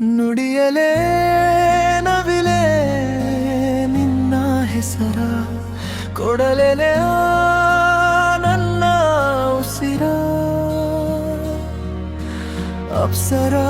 ನುಡಿಯಲೇ ನವಿಲೆ ನಿನ್ನ ಹೆಸರ ಕೊಡಲೆಲೆ ನನ್ನ ಉಸಿರ. ಅಪ್ಸರಾ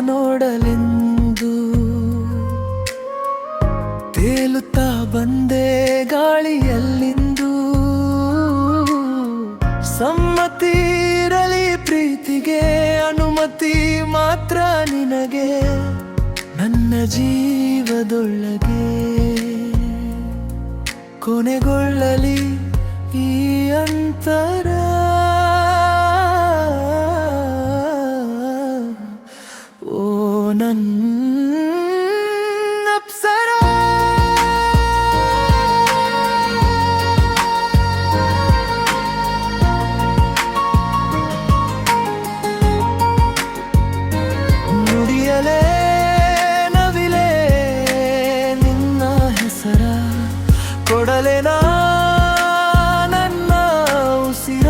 ನೋಡಲೆಂದು ತೇಲುತ್ತಾ ಬಂದೆ ಗಾಳಿಯಲ್ಲಿಂದು. ಸಮ್ಮತಿರಲಿ ಪ್ರೀತಿಗೆ ಅನುಮತಿ ಮಾತ್ರ ನಿನಗೆ ನನ್ನ ಜೀವದೊಳಗೆ ಕೊನೆಗೊಳ್ಳಲಿ ಈ ಅಂತರ ನನ್ನ ಅಪ್ಸರ ನುಡಿಯಲೇ ನವಿಲೆ ನಿನ್ನ ಹೆಸರ ಕೊಡಲೆ ನನ್ನ ಉಸಿರ.